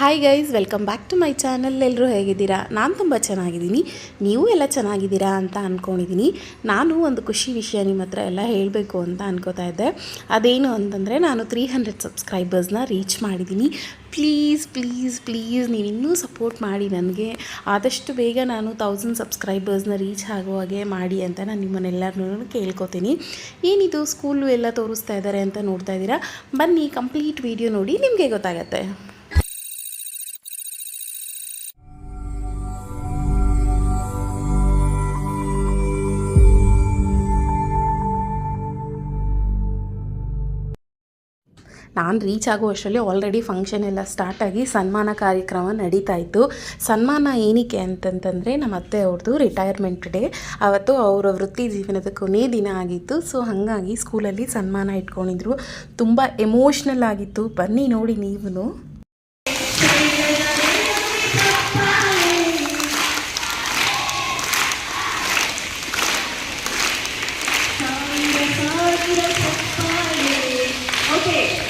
Hi guys welcome back to my channel ಎಲ್ಲರೂ ಹೇಗಿದ್ದೀರಾ? ನಾನು ತುಂಬ ಚೆನ್ನಾಗಿದ್ದೀನಿ. ನೀವು ಎಲ್ಲ ಚೆನ್ನಾಗಿದ್ದೀರಾ ಅಂತ ಅಂದ್ಕೊಂಡಿದ್ದೀನಿ ನಾನು ಒಂದು ಖುಷಿ ವಿಷಯ ನಿಮ್ಮ ಹತ್ರ ಎಲ್ಲ ಹೇಳಬೇಕು ಅಂತ ಅನ್ಕೋತಾ ಇದ್ದೆ. ಅದೇನು ಅಂತಂದರೆ, ನಾನು ತ್ರೀ ಹಂಡ್ರೆಡ್ ಸಬ್ಸ್ಕ್ರೈಬರ್ಸ್ನ ರೀಚ್ ಮಾಡಿದ್ದೀನಿ. ಪ್ಲೀಸ್ ಪ್ಲೀಸ್ ಪ್ಲೀಸ್ ನೀವು ಇನ್ನೂ ಸಪೋರ್ಟ್ ಮಾಡಿ ನನಗೆ. ಆದಷ್ಟು ಬೇಗ ನಾನು ತೌಸಂಡ್ ಸಬ್ಸ್ಕ್ರೈಬರ್ಸ್ನ ರೀಚ್ ಆಗೋ ಹಾಗೆ ಮಾಡಿ ಅಂತ ನಾನು ನಿಮ್ಮನ್ನೆಲ್ಲರನ್ನೂ ಕೇಳ್ಕೊತೀನಿ. ಏನಿದು? ಸ್ಕೂಲು ಎಲ್ಲ ತೋರಿಸ್ತಾ ಇದ್ದಾರೆ ಅಂತ ನೋಡ್ತಾ ಇದ್ದೀರಾ? ಬನ್ನಿ ಕಂಪ್ಲೀಟ್ ವಿಡಿಯೋ ನೋಡಿ ನಿಮಗೆ ಗೊತ್ತಾಗತ್ತೆ. ನಾನು ರೀಚ್ ಆಗೋ ಅಷ್ಟರಲ್ಲಿ ಆಲ್ರೆಡಿ ಫಂಕ್ಷನ್ ಎಲ್ಲ ಸ್ಟಾರ್ಟ್ ಆಗಿ ಸನ್ಮಾನ ಕಾರ್ಯಕ್ರಮ ನಡೀತಾ ಇತ್ತು. ಸನ್ಮಾನ ಏನಕ್ಕೆ ಅಂತಂತಂದರೆ ನಮ್ಮ ಅತ್ತೆ ಅವ್ರದ್ದು ರಿಟೈರ್ಮೆಂಟ್ ಡೇ ಅವತ್ತು ಅವರ ವೃತ್ತಿ ಜೀವನದ ಕೊನೆ ದಿನ ಆಗಿತ್ತು. ಸೊ ಹಾಗಾಗಿ ಸ್ಕೂಲಲ್ಲಿ ಸನ್ಮಾನ ಇಟ್ಕೊಂಡಿದ್ರು. ತುಂಬ ಎಮೋಷ್ನಲ್ ಆಗಿತ್ತು. ಬನ್ನಿ ನೋಡಿ ನೀವು Okay.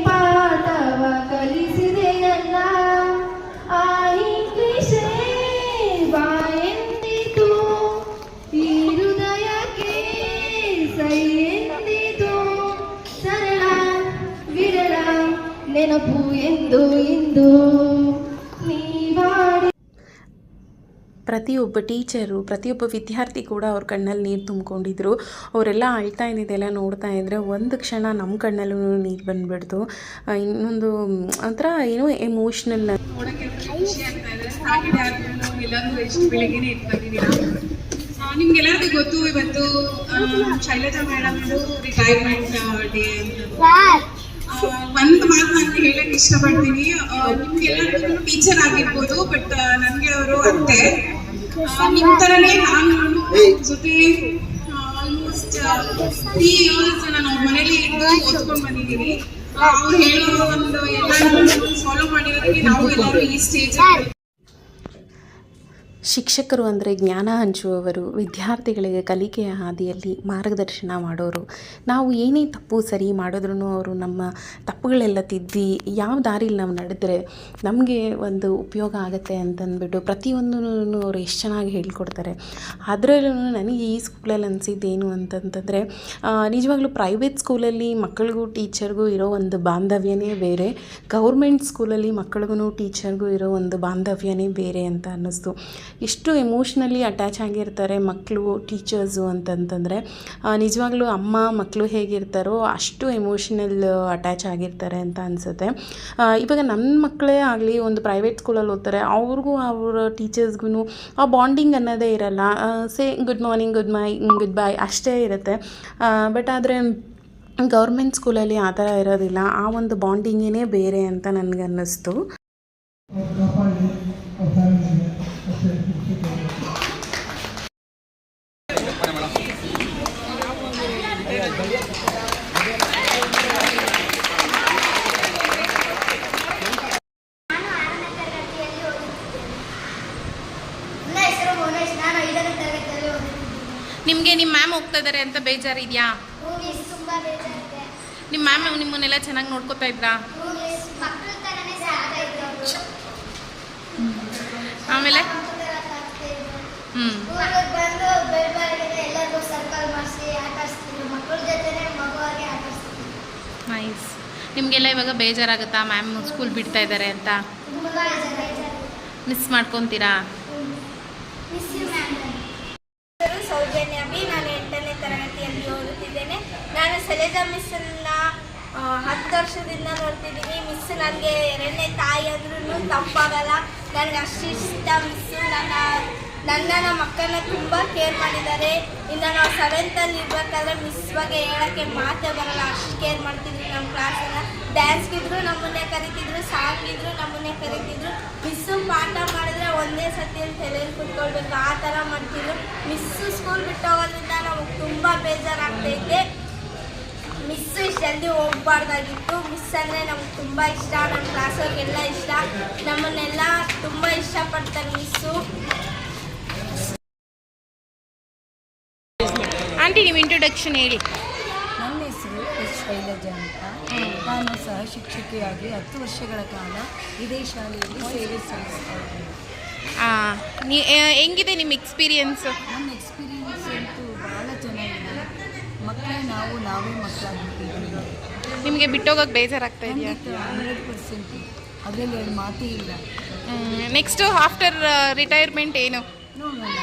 ಪ್ರತಿಯೊಬ್ಬ ಟೀಚರು ಪ್ರತಿಯೊಬ್ಬ ವಿದ್ಯಾರ್ಥಿ ಕೂಡ ಅವ್ರ ಕಣ್ಣಲ್ಲಿ ನೀರು ತುಂಬಿಕೊಂಡಿದ್ರು. ಅವರೆಲ್ಲ ಅಳ್ತಾ ಇದ್ದಿದ್ದೆಲ್ಲ ನೋಡ್ತಾ ಇದ್ದರೆ ಒಂದು ಕ್ಷಣ ನಮ್ಮ ಕಣ್ಣಲ್ಲೂ ನೀರು ಬಂದುಬಿಡ್ತು. ಇನ್ನೊಂದು ಒಂಥರ ಏನೋ ಎಮೋಷ್ನಲ್ ನಿಮ್ಗೆಲ್ಲರಿಗೂ ಗೊತ್ತು ಇವತ್ತು ಶೈಲಜಾ ಮೇಡಮ್ ರಿಟೈರ್ಮೆಂಟ್ ಡೇ ಅಂತ. ಒಂದು ಮಾತು ನಾನು ಹೇಳಕ್ ಇಷ್ಟಪಡ್ತೀನಿ. ನಿಮ್ಗೆಲ್ಲರಿಗೂ ಟೀಚರ್ ಆಗಿರ್ಬೋದು ಬಟ್ ನನ್ಗೆ ಅವರು ಅತ್ತೆ. ನಿಮ್ ತರನೇ ನಾನು ಜೊತೆ ಆಲ್ಮೋಸ್ಟ್ ತ್ರೀ ಇಯರ್ಸ್ ನಾನು ಅವ್ರ ಮನೇಲಿ ಇದ್ದು ಓದ್ಕೊಂಡ್ ಬಂದಿದ್ದೀನಿ ಅವ್ರು ಹೇಳೋ ಒಂದು ಎಲ್ಲ ಫಾಲೋ ಮಾಡಿರೋದಕ್ಕೆ ನಾವು ಎಲ್ಲರೂ ಈ ಸ್ಟೇಜ್ ಶಿಕ್ಷಕರು ಅಂದರೆ ಜ್ಞಾನ ಹಂಚುವವರು, ವಿದ್ಯಾರ್ಥಿಗಳಿಗೆ ಕಲಿಕೆಯ ಹಾದಿಯಲ್ಲಿ ಮಾರ್ಗದರ್ಶನ ಮಾಡೋರು. ನಾವು ಏನೇ ತಪ್ಪು ಸರಿ ಮಾಡಿದ್ರೂ ಅವರು ನಮ್ಮ ತಪ್ಪುಗಳೆಲ್ಲ ತಿದ್ದಿ ಯಾವ ದಾರಿಲಿ ನಾವು ನಡೆದ್ರೆ ನಮಗೆ ಒಂದು ಉಪಯೋಗ ಆಗುತ್ತೆ ಅಂತಂದ್ಬಿಟ್ಟು ಪ್ರತಿಯೊಂದೂ ಅವರು ಎಷ್ಟು ಚೆನ್ನಾಗಿ ಹೇಳ್ಕೊಡ್ತಾರೆ. ಅದರಲ್ಲೂ ನನಗೆ ಈ ಸ್ಕೂಲಲ್ಲಿ ಅನಿಸಿದ್ದೇನು ಅಂತಂತಂದರೆ ನಿಜವಾಗ್ಲೂ ಪ್ರೈವೇಟ್ ಸ್ಕೂಲಲ್ಲಿ ಮಕ್ಕಳಿಗೂ ಟೀಚರ್ಗೂ ಇರೋ ಒಂದು ಬಾಂಧವ್ಯನೇ ಬೇರೆ. ಗೌರ್ಮೆಂಟ್ ಸ್ಕೂಲಲ್ಲಿ ಮಕ್ಕಳಿಗೂ ಟೀಚರ್ಗೂ ಇರೋ ಒಂದು ಬಾಂಧವ್ಯನೇ ಬೇರೆ ಅಂತ ಅನ್ನಿಸ್ತು. ಎಷ್ಟು ಎಮೋಷ್ನಲಿ ಅಟ್ಯಾಚ್ ಆಗಿರ್ತಾರೆ ಮಕ್ಕಳು ಟೀಚರ್ಸು ಅಂತಂತಂದರೆ. ನಿಜವಾಗ್ಲೂ ಅಮ್ಮ ಮಕ್ಕಳು ಹೇಗಿರ್ತಾರೋ ಅಷ್ಟು ಎಮೋಷ್ನಲ್ ಅಟ್ಯಾಚ್ ಆಗಿರ್ತಾರೆ ಅಂತ ಅನಿಸುತ್ತೆ. ಇವಾಗ ನನ್ನ ಮಕ್ಕಳೇ ಆಗಲಿ ಒಂದು ಪ್ರೈವೇಟ್ ಸ್ಕೂಲಲ್ಲಿ ಓದ್ತಾರೆ, ಅವ್ರಿಗೂ ಅವರ ಟೀಚರ್ಸ್ಗೂ ಆ ಬಾಂಡಿಂಗ್ ಅನ್ನೋದೇ ಇರಲ್ಲ. Say good morning good my goodbye ಅಷ್ಟೇ ಇರುತ್ತೆ. ಬಟ್ ಆದರೆ ಗೌರ್ಮೆಂಟ್ ಸ್ಕೂಲಲ್ಲಿ ಆ ಥರ ಇರೋದಿಲ್ಲ. ಆ ಒಂದು ಬಾಂಡಿಂಗೇ ಬೇರೆ ಅಂತ ನನಗೆ ನಿಮಗೆ ನಿಮ್ಮ ಮ್ಯಾಮ್ ಹೋಗ್ತಾ ಇದ್ದಾರೆ ಅಂತ ಬೇಜಾರಿದೆಯಾ? ನಿಮ್ಮ ಮ್ಯಾಮ್ ನಿಮ್ಮನ್ನೆಲ್ಲ ಚೆನ್ನಾಗಿ ನೋಡ್ಕೋತಾ ಇದ್ರಾ? ಆಮೇಲೆ? ಊರಿಗೆ ಬಂದು ಎಲ್ಲರಿಗೂ ಸರ್ಕಲ್ ಮಾಡಿಸಿ ಮಕ್ಕಳ ಜೊತೆನೇ ಮಗುವಾಗಿ ನೈಸ್ ನಿಮಗೆಲ್ಲ ಇವಾಗ ಬೇಜಾರಾಗುತ್ತಾ? ಮ್ಯಾಮ್ ಸ್ಕೂಲ್ ಬಿಡ್ತಾ ಇದ್ದಾರೆ ಅಂತ. ತುಂಬಾ ಮಿಸ್ ಮಾಡ್ಕೊತೀರಾ? ಮಿಸ್ ಯು ಮ್ಯಾಮ್ ಹೆಸರು ಸೌಜನ್ಯ ಬಿ. ನಾನು ಎಂಟನೇ ತರಗತಿಯಲ್ಲಿ ಓದುತ್ತಿದ್ದೇನೆ. ನಾನು ಸೆಲೆಜಾ ಮಿಸ್ಸನ್ನ ಹತ್ತು ವರ್ಷದಿಂದ ನೋಡ್ತಿದ್ದೀನಿ. ಮಿಸ್ ನನಗೆ ಎರಡನೇ ತಾಯಿ ಅಂದ್ರೂ ತಪ್ಪಾಗಲ್ಲ. ನನಗೆ ಅಷ್ಟು ಇಷ್ಟ ಮಿಸ್ಸು ನನ್ನ ನನ್ನ ನಮ್ಮ ಅಕ್ಕನ ತುಂಬ ಕೇರ್ ಮಾಡಿದ್ದಾರೆ. ಇನ್ನು ನಾವು ಸೆವೆಂತಲ್ಲಿ ಇರ್ಬೇಕಾದ್ರೆ ಮಿಸ್ ಬಗ್ಗೆ ಹೇಳೋಕ್ಕೆ ಮಾತೇ ಬರಲ್ಲ. ಅಷ್ಟು ಕೇರ್ ಮಾಡ್ತಿದ್ರು ನಮ್ಮ ಕ್ಲಾಸನ್ನು ಡ್ಯಾನ್ಸ್ಗಿದ್ರು ನಮ್ಮನ್ನೇ ಕರಿತಿದ್ರು ಸಾಂಗಿದ್ರು ನಮ್ಮನ್ನೇ ಕರಿತಿದ್ರು. ಮಿಸ್ಸು ಪಾಠ ಮಾಡಿದ್ರೆ ಒಂದೇ ಸತಿಯಲ್ಲಿ ತಲೆಯಲ್ಲಿ ಕುತ್ಕೊಳ್ಬೇಕು. ಆ ಥರ ಮಾಡ್ತಿದ್ರು. ಮಿಸ್ಸು ಸ್ಕೂಲ್ ಬಿಟ್ಟು ಹೋಗೋದ್ರಿಂದ ನಮಗೆ ತುಂಬ ಬೇಜಾರಾಗ್ತೈತೆ. ಮಿಸ್ಸು ಇಷ್ಟು ಜಲ್ದಿ ಹೋಗ್ಬಾರ್ದಾಗಿತ್ತು. ಮಿಸ್ ಅಂದರೆ ನಮ್ಗೆ ತುಂಬ ಇಷ್ಟ. ನಮ್ಮ ಕ್ಲಾಸವ್ರಿಗೆಲ್ಲ ಇಷ್ಟ. ನಮ್ಮನ್ನೆಲ್ಲ ತುಂಬ ಇಷ್ಟಪಡ್ತಾರೆ ಆಂಟಿ ನಿಮ್ಮ ಇಂಟ್ರೊಡಕ್ಷನ್ ಹೇಳಿ. ನನ್ನ ಹೆಸರು ಎಸ್ ಶೈಲಜಾ ಅಂತ. ನಾನು ಸಹ ಶಿಕ್ಷಕಿಯಾಗಿ ಹತ್ತು ವರ್ಷಗಳ ಕಾಲ ಇದೇ ಶಾಲೆಯಲ್ಲಿ ಸೇವೆ ಸಲ್ಲಿಸ್ತಾ ಇದ್ದೇನೆ. ನೀ ಹೆಂಗಿದೆ ನಿಮ್ಮ ಎಕ್ಸ್ಪೀರಿಯನ್ಸ್ ನನ್ನ ಎಕ್ಸ್ಪೀರಿಯನ್ಸ್ ಅಂತೂ ಭಾಳ ಚೆನ್ನಾಗಿದೆ. ಮಕ್ಕಳೇ ನಾವು ನಾವೇ ಮಕ್ಕಳಾಗಿದ್ದೀವಿ ನಿಮಗೆ ಬಿಟ್ಟೋಗೋಕೆ ಬೇಜಾರಾಗ್ತಾ ಇದೆಯಾ? ಹಂಡ್ರೆಡ್ ಪರ್ಸೆಂಟ್ ಅದರಲ್ಲಿ ಎರಡು ಮಾತೇ ಇಲ್ಲ. ನೆಕ್ಸ್ಟು ಆಫ್ಟರ್ ರಿಟೈರ್ಮೆಂಟ್ ಏನು? ನೋಡೋಣ.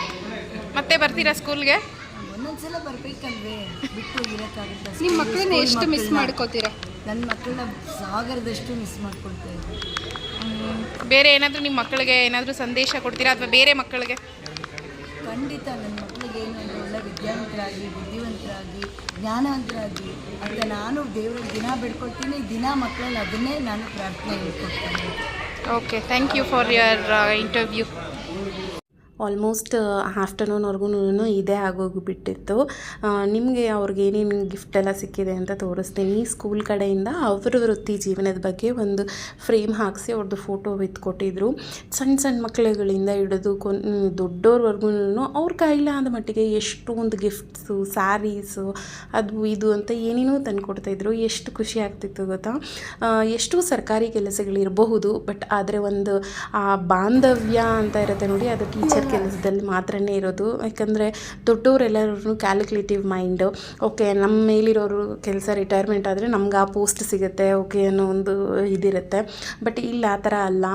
ಮತ್ತೆ ಬರ್ತೀರಾ ಸ್ಕೂಲ್ಗೆ ಒಂದೊಂದ್ಸಲ ಬರ್ಬೇಕಲ್ವೇ? ಬಿಟ್ಟು ಇರೋಕ್ಕಾಗುತ್ತೆ? ನಿಮ್ಮ ಮಕ್ಕಳನ್ನ ಎಷ್ಟು ಮಿಸ್ ಮಾಡ್ಕೋತೀರಾ? ನನ್ನ ಮಕ್ಕಳನ್ನ ಸಾಗರದಷ್ಟು ಮಿಸ್ ಮಾಡ್ಕೊಳ್ತಾ ಇದ್ದೀನಿ. ಬೇರೆ ಏನಾದರೂ ನಿಮ್ಮ ಮಕ್ಕಳಿಗೆ ಏನಾದರೂ ಸಂದೇಶ ಕೊಡ್ತೀರಾ ಅಥವಾ ಬೇರೆ ಮಕ್ಕಳಿಗೆ ಖಂಡಿತ ನನ್ನ ಮಕ್ಕಳಿಗೆ ಏನು ಅಂದರೆ ಒಳ್ಳೆ ವಿದ್ಯಾವಂತರಾಗಿ ಬುದ್ಧಿವಂತರಾಗಿ ಜ್ಞಾನವಂತರಾಗಿ ಅಂತ ನಾನು ದೇವರ ದಿನ ಬೇಡ್ಕೊಳ್ತೀನಿ ದಿನ ಮಕ್ಕಳಲ್ಲಿ ಅದನ್ನೇ ನಾನು ಪ್ರಾರ್ಥನೆ ಹೇಳ್ಕೊಡ್ತೀನಿ okay thank you for your interview almost ಆಫ್ಟರ್ನೂನ್ವರೆಗೂ ಇದೇ ಆಗೋಗಿಬಿಟ್ಟಿತ್ತು. ನಿಮಗೆ ಅವ್ರಿಗೆ ಏನೇನು ಗಿಫ್ಟ್ ಎಲ್ಲ ಸಿಕ್ಕಿದೆ ಅಂತ ತೋರಿಸ್ತೀನಿ. ಸ್ಕೂಲ್ ಕಡೆಯಿಂದ ಅವರ ವೃತ್ತಿ ಜೀವನದ ಬಗ್ಗೆ ಒಂದು ಫ್ರೇಮ್ ಹಾಕಿಸಿ ಅವ್ರದ್ದು ಫೋಟೋ ವಿತ್ ಕೊಟ್ಟಿದ್ದರು ಸಣ್ಣ ಸಣ್ಣ ಮಕ್ಕಳುಗಳಿಂದ ಹಿಡಿದು ಕೊನ್ ದೊಡ್ಡೋರ್ವರೆಗೂ ಅವ್ರ ಕೈಲಾದ ಮಟ್ಟಿಗೆ ಎಷ್ಟೊಂದು ಗಿಫ್ಟ್ಸು, ಸ್ಯಾರೀಸು, ಅದು ಇದು ಅಂತ ಏನೇನೋ ತಂದು ಕೊಡ್ತಾಯಿದ್ರು ಎಷ್ಟು ಖುಷಿ ಆಗ್ತಿತ್ತು ಗೊತ್ತಾ? ಎಷ್ಟೋ ಸರ್ಕಾರಿ ಕೆಲಸಗಳಿರಬಹುದು, ಬಟ್ ಆದರೆ ಒಂದು ಆ ಬಾಂಧವ್ಯ ಅಂತ ಇರುತ್ತೆ ನೋಡಿ, ಅದು ಟೀಚರ್ ಕೆಲಸದಲ್ಲಿ ಮಾತ್ರನೇ ಇರೋದು. ಯಾಕಂದರೆ ದೊಡ್ಡವರೆಲ್ಲರೂ ಕ್ಯಾಲ್ಕುಲೇಟಿವ್ ಮೈಂಡು ಓಕೆ ನಮ್ಮ ಮೇಲಿರೋರು ಕೆಲಸ ರಿಟೈರ್ಮೆಂಟ್ ಆದರೆ ನಮ್ಗೆ ಆ ಪೋಸ್ಟ್ ಸಿಗುತ್ತೆ ಓಕೆ ಅನ್ನೋ ಒಂದು ಇದಿರುತ್ತೆ. ಬಟ್ ಇಲ್ಲಿ, ಆ ಥರ ಅಲ್ಲ.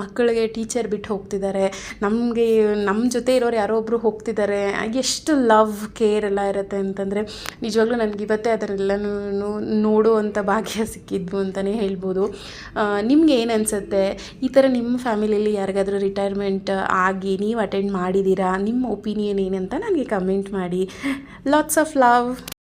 ಮಕ್ಕಳಿಗೆ ಟೀಚರ್ ಬಿಟ್ಟು ಹೋಗ್ತಿದ್ದಾರೆ ನಮಗೆ ನಮ್ಮ ಜೊತೆ ಇರೋರು ಯಾರೋ ಒಬ್ಬರು ಹೋಗ್ತಿದ್ದಾರೆ ಎಷ್ಟು ಲವ್ ಕೇರ್ ಎಲ್ಲ ಇರುತ್ತೆ ಅಂತಂದರೆ, ನಿಜವಾಗ್ಲೂ ನನಗೆ ಇವತ್ತೇ ಅದನ್ನೆಲ್ಲನೂ ನೋಡುವಂಥ ಭಾಗ್ಯ ಸಿಕ್ಕಿದ್ವು ಅಂತಲೇ ಹೇಳ್ಬೋದು. ನಿಮ್ಗೆ ಏನು ಅನಿಸುತ್ತೆ? ಈ ಥರ ನಿಮ್ಮ ಫ್ಯಾಮಿಲಿಯಲ್ಲಿ ಯಾರಿಗಾದರೂ ರಿಟೈರ್ಮೆಂಟ್ ಆಗಿ ನೀವು ಅಟೆಂಡ್ ಮಾಡಿದ್ದೀರಾ? ನಿಮ್ಮ ಒಪಿನಿಯನ್ ಏನಂತ ನನಗೆ ಕಮೆಂಟ್ ಮಾಡಿ. Lots of love